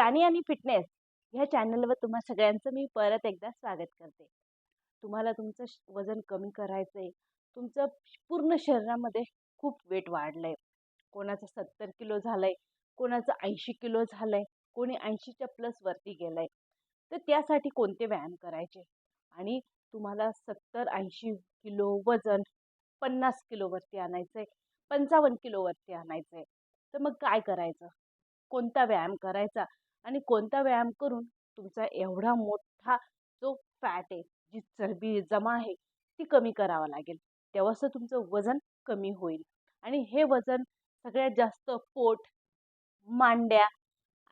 प्राणी आणि फिटनेस ह्या चॅनलवर तुम्हा सगळ्यांचं मी परत एकदा स्वागत करते. तुम्हाला तुमचं श- वजन कमी करायचं आहे तुमचं पूर्ण शरीरामध्ये खूप वेट वाढलं आहे कोणाचं सत्तर किलो झालं आहे कोणाचं ऐंशी किलो झालं आहे कोणी ऐंशीच्या प्लसवरती गेलं आहे तर त्यासाठी कोणते व्यायाम करायचे? आणि तुम्हाला सत्तर ऐंशी किलो वजन पन्नास किलोवरती आणायचं आहे पंचावन्न किलोवरती आणायचं आहे तर मग काय करायचं? कोणता व्यायाम करायचा? आणि कोणता व्यायाम करून तुमचा एवढा मोठा जो फॅट आहे जी चरबी जमा आहे ती कमी करावं लागेल. तेव्हाच तर तुमचं वजन कमी होईल. आणि हे वजन सगळ्यात जास्त पोट मांड्या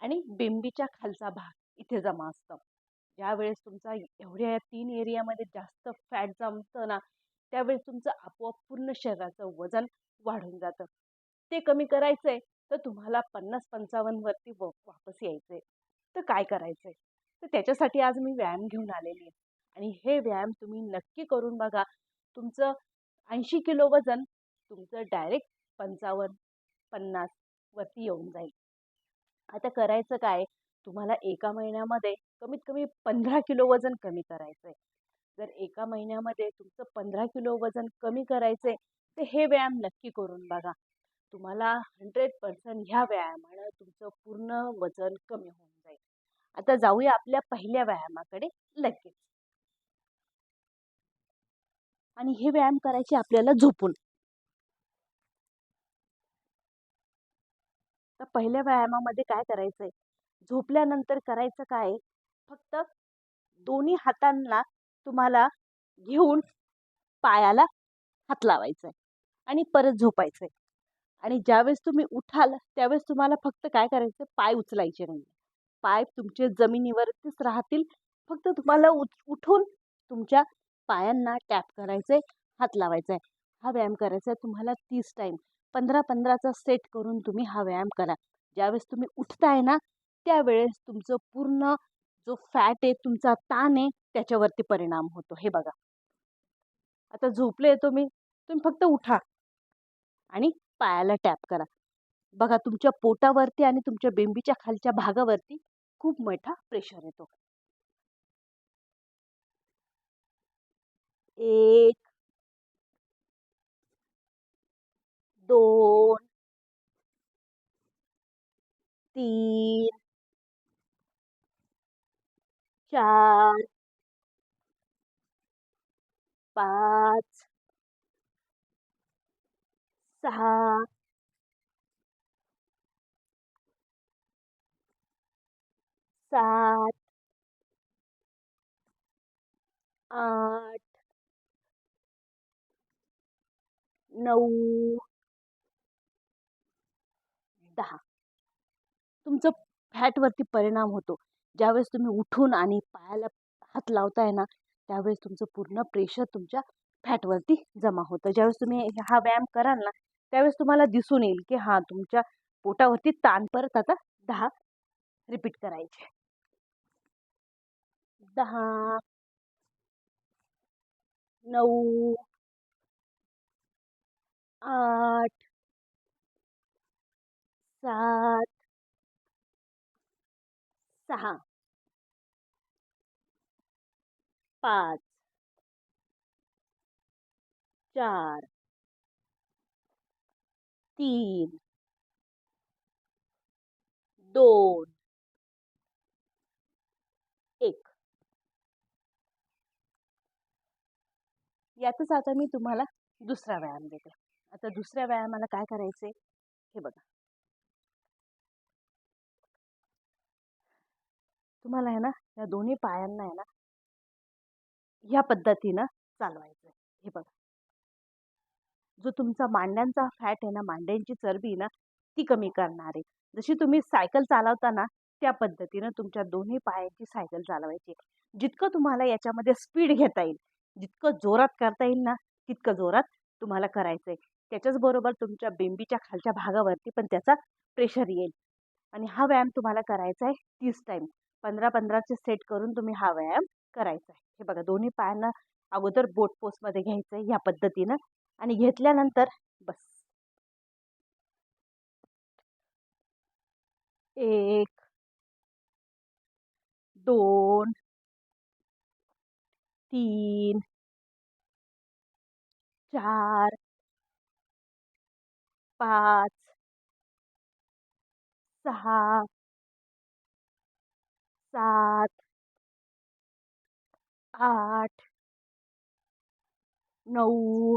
आणि बेंबीच्या खालचा भाग इथे जमा असतं. ज्यावेळेस तुमचा एवढ्या या तीन एरियामध्ये जास्त फॅट जमतं ना त्यावेळेस तुमचं आपोआप पूर्ण शरीराचं वजन वाढून जातं. ते कमी करायचं आहे तर तुम्हाला पन्नास पंचावन्नवरती व वापस यायचं आहे तर काय करायचं आहे तर त्याच्यासाठी आज मी व्यायाम घेऊन आलेली आहे. आणि हे व्यायाम तुम्ही नक्की करून बघा. तुमचं ऐंशी किलो वजन तुमचं डायरेक्ट पंचावन्न पन्नासवरती येऊन जाईल. आता करायचं काय? तुम्हाला एका महिन्यामध्ये कमीत कमी पंधरा किलो वजन कमी करायचं आहे जर एका महिन्यामध्ये तुमचं पंधरा किलो वजन कमी करायचं आहे तर हे व्यायाम नक्की करून बघा. तुम्हाला हंड्रेड पर्सेंट ह्या व्यायामानं तुमचं पूर्ण वजन कमी होऊन जाईल. आता जाऊया आपल्या पहिल्या व्यायामाकडे लगेच. आणि हे व्यायाम करायचे आपल्याला झोपून. तर पहिल्या व्यायामामध्ये काय करायचं आहे झोपल्यानंतर करायचं काय? फक्त दोन्ही हातांना तुम्हाला घेऊन पायाला हात लावायचा आहे आणि परत झोपायचं आहे आणि ज्यावेळेस तुम्ही उठाल त्यावेळेस तुम्हाला फक्त काय करायचं पाय उचलायचे नाही पाय तुमचे जमिनीवरतीच राहतील. फक्त तुम्हाला उठ उठून तुमच्या पायांना टॅप करायचं आहे हात लावायचा आहे हा व्यायाम करायचा आहे तुम्हाला तीस टाईम पंधरा पंधराचा सेट करून तुम्ही हा व्यायाम करा. ज्यावेळेस तुम्ही उठताय ना त्यावेळेस तुमचं पूर्ण जो फॅट आहे तुमचा ताण आहे त्याच्यावरती परिणाम होतो. हे बघा. आता झोपले तुम्ही तुम्ही फक्त उठा. आणि पायाला टॅप करा. बघा तुमच्या पोटावरती आणि तुमच्या बेंबीच्या खालच्या भागावरती खूप मोठा प्रेशर येतो. एक दोन तीन चार पाच सहा. सात. आठ. नऊ. दहा. तुमचं फॅटवरती परिणाम होतो. ज्यावेळेस तुम्ही उठून आणि पायाला हात लावताय ना त्यावेळेस तुमचं पूर्ण प्रेशर तुमच्या फॅटवरती जमा होतं. ज्यावेळेस तुम्ही हा व्यायाम कराल ना त्यावेळेस तुम्हाला दिसून येईल की हां तुमच्या पोटावरती ताण परत आता दहा रिपीट करायचे. दहा नऊ आठ सात सहा पाच चार तीन दोन एक. यातच आता मी तुम्हाला दुसरा व्यायाम देते. आता दुसऱ्या व्यायामाला काय करायचे हे बघा. तुम्हाला आहे ना या दोन्ही पायांना आहे ना ह्या पद्धतीनं चालवायचं हे बघा. जो तुमचा मांड्यांचा फॅट आहे ना मांड्यांची चरबी ना ती कमी करणार आहे. जशी तुम्ही सायकल चालवताना त्या पद्धतीनं तुमच्या दोन्ही पायांची सायकल चालवायची जितकं तुम्हाला याच्यामध्ये स्पीड घेता येईल जितकं जोरात करता येईल ना तितकं जोरात तुम्हाला करायचं आहे त्याच्याचबरोबर तुमच्या बेंबीच्या खालच्या भागावरती पण त्याचा प्रेशर येईल. आणि हा व्यायाम तुम्हाला करायचा आहे तीस टाईम पंधरा पंधराचे सेट करून तुम्ही हा व्यायाम करायचा आहे. हे बघा दोन्ही पायांना अगोदर बोट पोस्टमध्ये घ्यायचं आहे या पद्धतीनं आणि घेतल्यानंतर बस. एक दोन तीन चार पाच सहा सात आठ नऊ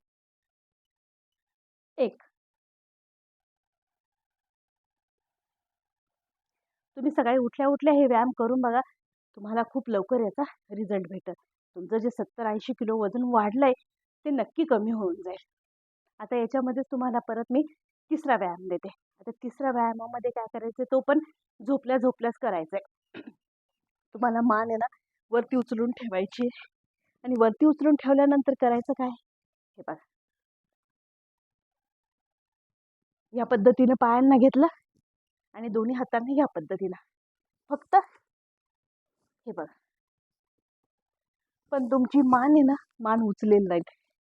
तुम्ही सकाळी उठल्या उठल्या हे व्यायाम करून बघा तुम्हाला खूप लवकर याचा रिझल्ट भेटेल. तुमचं जे सत्तर ऐंशी किलो वजन वाढलंय ते नक्की कमी होऊन जाईल. आता याच्यामध्येच तुम्हाला परत मी तिसरा व्यायाम देते. आता तिसऱ्या व्यायामामध्ये काय करायचं तो पण झोपल्या झोपल्याच करायचा आहे तुम्हाला मान आहे ना वरती उचलून ठेवायची आणि वरती उचलून ठेवल्यानंतर करायचं काय? हे बघा. या पद्धतीने पायांना घेतलं. आणि दोन्ही हातांनी या पद्धतीला. फक्त हे बघा. पण तुमची मान आहे ना मान उचलेल नाही.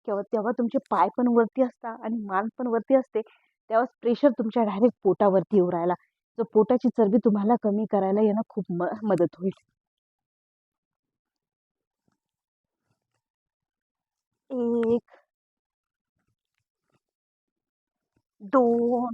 किंवा तेव्हा तुमचे पाय पण वरती असतात आणि मान पण वरती असते. तेव्हाच प्रेशर तुमच्या डायरेक्ट पोटावरती येऊ राहिला. जो पोटाची चरबी तुम्हाला कमी करायला येणं खूप म मदत होईल. एक दोन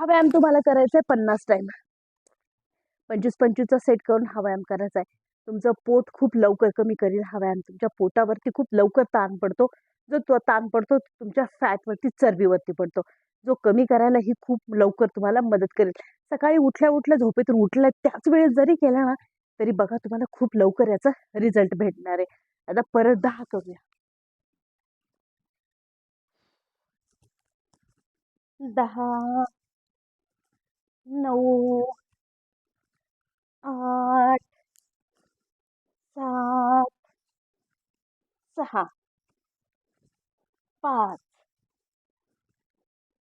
हा व्यायाम तुम्हाला करायचा आहे पन्नास टाईम पंचवीस पंचवीसचा सेट करून हा व्यायाम करायचा आहे. तुमचं पोट खूप लवकर कमी करील हा व्यायाम. तुमच्या पोटावरती खूप लवकर ताण पडतो. जो तो ताण पडतो तुमच्या फॅटवरती चरबीवरती पडतो. जो कमी करायला ही खूप लवकर तुम्हाला मदत करेल. सकाळी उठल्या उठल्या झोपेतून उठल्या त्याच वेळेस जरी केला ना तरी बघा तुम्हाला खूप लवकर याचा रिझल्ट भेटणार आहे. आता परत दहा करूया. दहा. नऊ आठ सात सहा पाच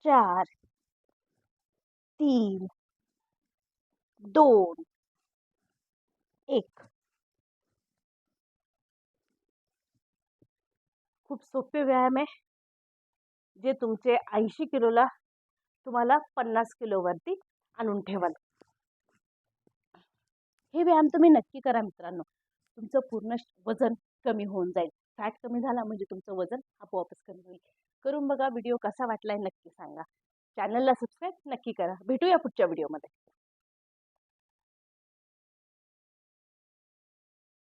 चार तीन दोन एक. खूप सोपे व्यायाम आहे. जे तुमचे ऐंशी किलोला तुम्हाला पन्नास किलोवरती आणून ठेवाल. हे व्यायाम तुम्ही नक्की करा मित्रांनो. तुमचं पूर्ण वजन कमी होऊन जाईल. फॅट कमी झाला म्हणजे तुमचं वजन आपोआपच कमी होईल. करून बघा व्हिडिओ कसा वाटलाय नक्की सांगा. चॅनलला सबस्क्राईब नक्की करा. भेटूया पुढच्या व्हिडिओमध्ये.